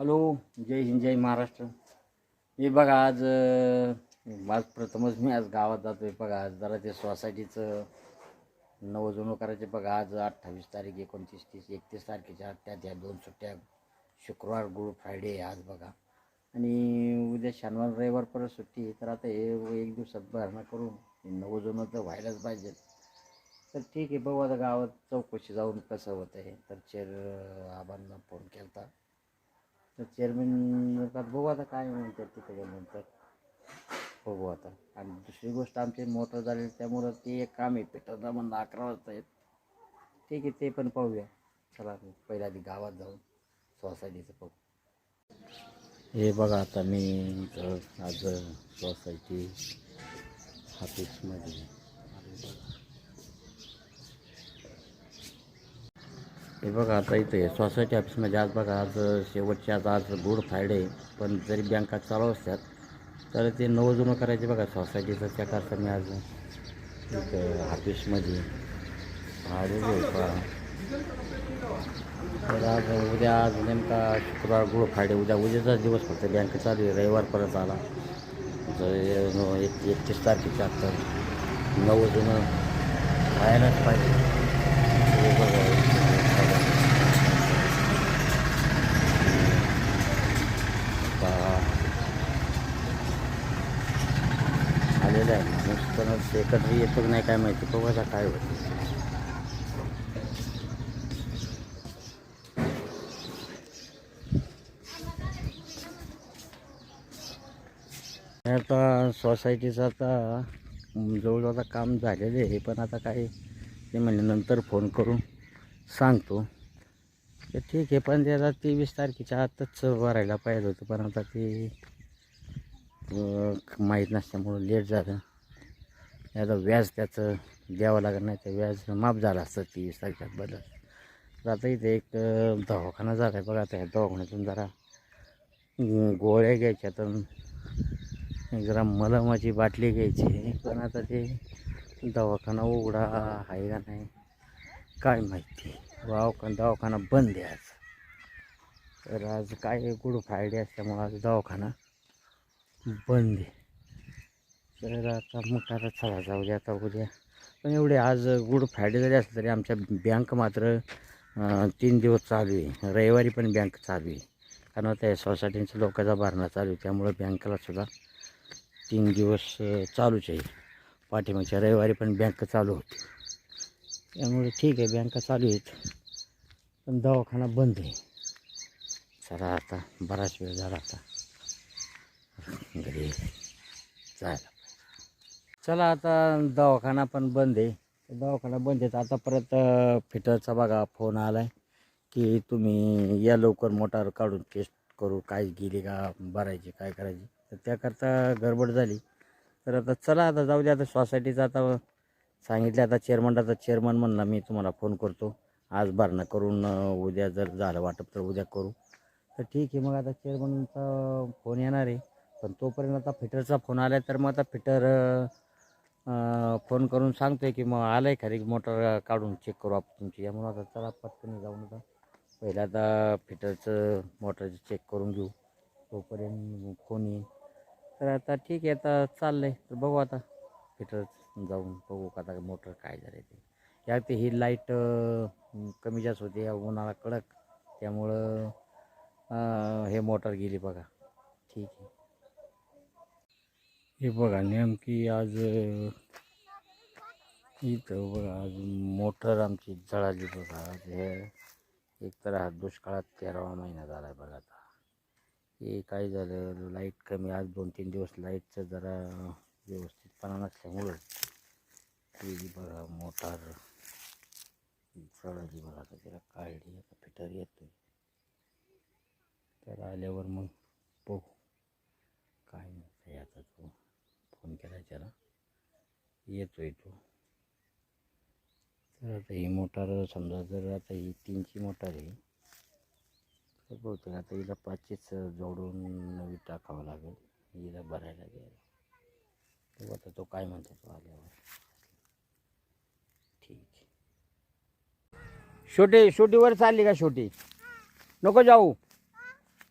Hello जय हिंद जय महाराष्ट्र. हे बघा आज आज प्रथमच मी आज गावात जातो आहे बघा आज जरा ते सोसायटीचं नवजणू करायचे. बघा आज अठ्ठावीस तारीख एकोणतीस तीस एकतीस तारखेच्या त्या त्या दोन सुट्ट्या शुक्रवार गुड फ्रायडे आहे आज बघा. आणि उद्या शनिवार रविवार परत सुट्टी आहे. तर आता हे एक दिवसात भरणा करून नवजणं तर व्हायलाच पाहिजे. तर ठीक आहे बघू आता गावात चौकशी जाऊन कसं होतं आहे तर चेर आबांना फोन केला होता तर चेअरमॅन म्हणतात बघू आता काय म्हणतात तिथे गेल्यानंतर बघू आता. आणि दुसरी गोष्ट आमची मोटर झाली त्यामुळं ते एक काम आहे पेटरला म्हणलं अकरा वाजता येत. ठीक आहे ते पण पाहूया. चला पहिल्या आधी गावात जाऊन सोसायटीचं पाहू. हे बघा आता मी इथं आज सोसायटी ऑफिसमध्ये आलोय बघा. हे बघा आता इथे सोसायटी ऑफिसमध्ये आज बघा आज शेवटचे आज आज गुड फ्रायडे पण जरी बँका चालू असतात तर ते नवजुनं करायचे बघा सोसायटीचं त्या करता मी आज. इथं ऑफिसमध्ये तर आज उद्या आज नेमका शुक्रवार गुड फ्रायडे उद्या उद्याचाच दिवस फक्त बँक चालू आहे रविवार परत आला. जर एक एकतीस तारखेच्या आता नवजुनं व्हायलाच पाहिजे हे बघा पहा. आलेलं पण एकत्र सेक्रेटरी येतो नाही काय माहिती. बघायचा काय होतं. आता सोसायटीचं आता जवळजवळ आता काम झालेलं आहे पण आता काय ते म्हणजे नंतर फोन करून सांगतो. तर ठीक आहे पण ते आता तेवीस तारखेच्या आतच भरायला पाहिजे होतं पण आता ते माहीत नसल्यामुळं लेट झालं. याचं व्याज त्याचं द्यावं लागत नाही ते व्याज माफ झालं असतं ती तारखेत बदल. तर आता इथे एक दवाखाना झाला आहे बघा आता ह्या दवाखान्यातून जरा गोळ्या घ्यायच्या तर जरा मलमाची बाटली घ्यायची पण आता ते दवाखाना उघडा आहे का नाही काय माहिती. दवाखाना दवाखाना बंद आहे आज. तर आज काय गुड फ्रायडे असल्यामुळं आज दवाखाना बंद आहे. तर आता मग आता चला जाऊ दे आता उद्या. पण एवढे आज गुड फ्रायडे जरी असलं तरी आमच्या बँक मात्र तीन दिवस चालू आहे. रविवारी पण बँक चालू आहे. कारण आता सोसायटींचं लोकांचा भरणा चालू आहे. त्यामुळं बँकेला सुद्धा तीन दिवस चालूच आहे. पाठीमागच्या रविवारी पण बँक चालू होती. त्यामुळे ठीक आहे बँका चालू आहेत. पण दवाखाना बंद आहे. चला आता बराच वेळ झाला आता. घरी जायला. चला आता दवाखाना पण बंद आहे. दवाखाना बंद आहे तर आता परत फिटरचा बघा फोन आला आहे की तुम्ही या लवकर मोटार काढून टेस्ट करू काय गेली का भरायची काय करायची. तर त्याकरता गडबड झाली. तर आता चला आता जाऊ दे आता सोसायटीचा आता सांगितलं आता चेअरमनला चेअरमन म्हणला मी तुम्हाला फोन करतो. आज भरणं करून उद्या जर झालं वाटप तर उद्या करू. तर ठीक आहे मग आता चेअरमनचा फोन येणार आहे. पण तोपर्यंत आता फिटरचा फोन आला आहे तर मग आता फिटर फोन करून सांगतो आहे की मग आलं आहे खरी मोटर काढून चेक करू आपण तुमची. यामुळं आता चला पटकन जाऊन आता पहिला आता फिटरचं मोटरचं चेक करून घेऊ. तोपर्यंत फोन येईल? तर आता ठीक आहे आता चाललं आहे तर बघू आता फिटर जाऊन बघू का आता मोटर काय झालं ते. या ते ही लाइट कमी जास्त होते या उन्हाळा कडक. त्यामुळं हे मोटर गेली बघा. ठीक आहे. हे बघा नेमकी आज इथं बघा आज मोटर आमची जळाली बघा. आज हे एक तर हा दुष्काळात तेरावा महिना झाला आहे बघा आता. हे काय झालं लाइट कमी आज दोन तीन दिवस लाईटचं जरा व्यवस्थितपणा नसल्यामुळं ती बघा मोटार. जळाली बघा आता त्याला काढली आता फिटर येतोय. तर आल्यावर मग बघू. काय म्हणते आता तो फोन केला त्याला. येतोय तो. तर आता ही मोटार समजा जर आता ही तीनची मोटार आहे तर बहुतेक आता हिला पाचशेच जोडून नवी टाकावं लागेल. हिला भरायला घ्यायला बघू आता तो काय म्हणतो तो आल्यावर. ठीक. आहे छोटी छोटीवर चालली का छोटी नको जाऊ.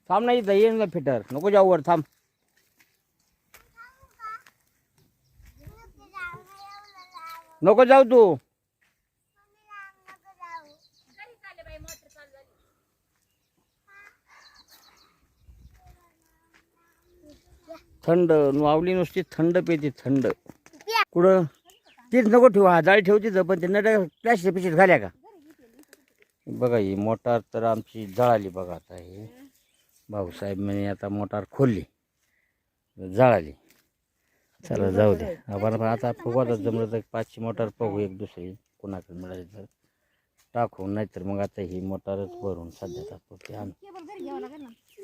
थांब नाही इथं येईन ना फिटर. नको जाऊ वर थांब. नको जाऊ तू. थंड माऊली नुसती थंड पेती थंड. कुठं? तीच नको ठेवू हा जाळी ठेवतीच पण ते नट प्लॅस्टिक पिशीत घाल्या का? बघा ही मोटार तर आमची जळाली बघा आता हे. भाऊसाहेब म्हणे आता मोटार खोलली. जळाली. चला जाऊ दे आपण पण आता फुगायला जमलं तर पाचशे मोटार पाहू एक दुसरी. कोणाकडे मिळाली तर टाकू नाहीतर मग आता ही मोटारच भरून सध्या टाकू ते आण.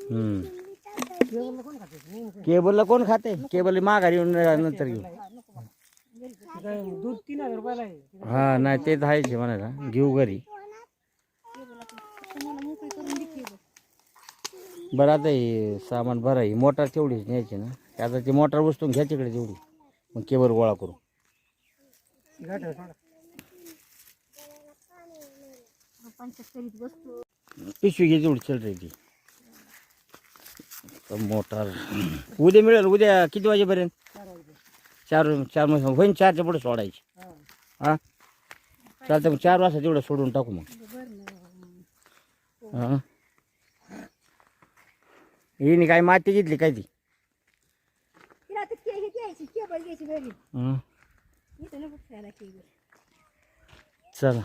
हम्म. केबलला कोण खाते? केबल माघारी येऊन नंतर घेऊ. दूध तीन हजार रुपयाला आहे. हा नाही ते तर आहेच म्हणायला. घेऊ घरी. बरं आता हे सामान बरं आहे मोटार तेवढीच न्यायची ना. आता ती मोटार बसतो घ्या तिकडे तेवढी मग केबल गोळा करू. पिशवी घे तेवढी चल रे ती. तर मोटार. उद्या मिळेल उद्या किती वाजेपर्यंत? चार चार मग होईन चारच्या पुढे सोडायची. हां? चालतं मग चार वाजता तेवढं सोडून टाकू मग. हां? हिने काय माती घेतली काय ती तिला आता के हे घ्यायची केबल घ्यायची घरी हं. इथं नको खायला केबल चला.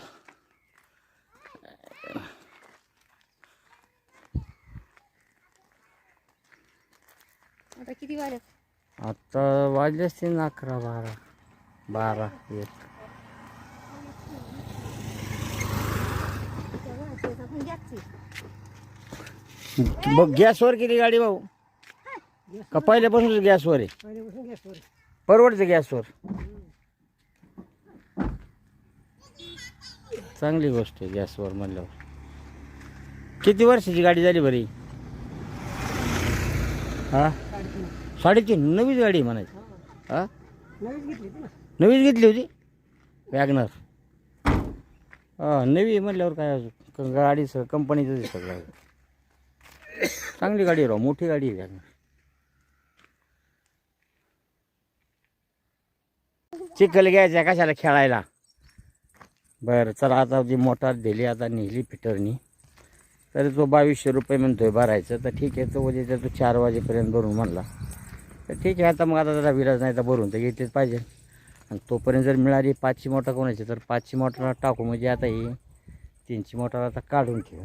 आता किती वाजत आता वाजले असतील अकरा बारा. बारा एक. बघ गॅसवर किती गाडी भाऊ? का पहिल्यापासूनच गॅसवर आहे? पहिल्यापासून गॅसवर आहे. परवडतं गॅसवर. चांगली गोष्ट आहे गॅसवर म्हणल्यावर. किती वर्षाची गाडी झाली बरी? हा? साडेतीन. नवीच गाडी आहे म्हणायची. हा. नवीच घेतली होती वॅगनर. हा नवी म्हणल्यावर काय अजून? क- गाडीचं कंपनीचं सगळं चांगली गाडी राव मोठी गाडी आहे वॅगनर. चिखल घ्यायच्या कशाला खेळायला? बरं चला आता जी मोटार दिली आता नेली फिटरनी. तरी तो बावीसशे रुपये म्हणतोय भरायचं. तर ठीक आहे तो उद्या तो चार वाजेपर्यंत भरून म्हणला. तर ठीक आहे आता मग आता जरा विराज नाही तर भरून तर घेतलीच पाहिजे. आणि तोपर्यंत जर मिळाली पाचशे मोटर कोणाची तर पाचशे मोटर टाकू. म्हणजे आता ही तीनशे मोटर आता काढून ठेवू.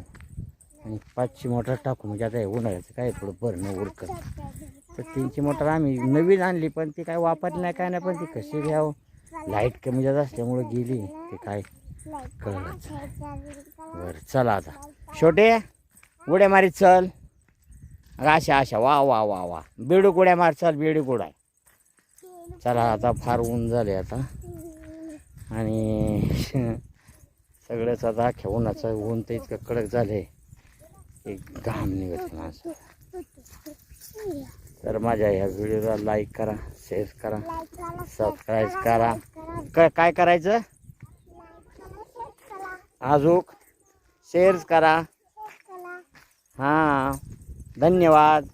आणि पाचशे मोटर टाकू. म्हणजे आता हे उन्हाळ्याचं काय थोडं भरणं उरकत तर तीनची मोटर आम्ही नवीन आणली पण ती काय वापरली नाही काय नाही पण ती कशी घ्यावं? लाइट कमी जात असल्यामुळे गेली ते काय कळलंच बरं चला आता. छोटे उड्या मारी चल. अशा अशा वा वा वा वा. बेडूक उड्या मार चल बेडूक उडाय. चला आता फार ऊन झाले आता. आणि सगळंच आता अख्ख्या उन्हाचं ऊन तर इतकं कडक झाले एक घाम निघत माणसं तर माझ्या ह्या व्हिडिओला लाईक करा शेअर करा सबस्क्राईब करा काय काय करायचं? अजूक शेअर्स करा. हां. धन्यवाद.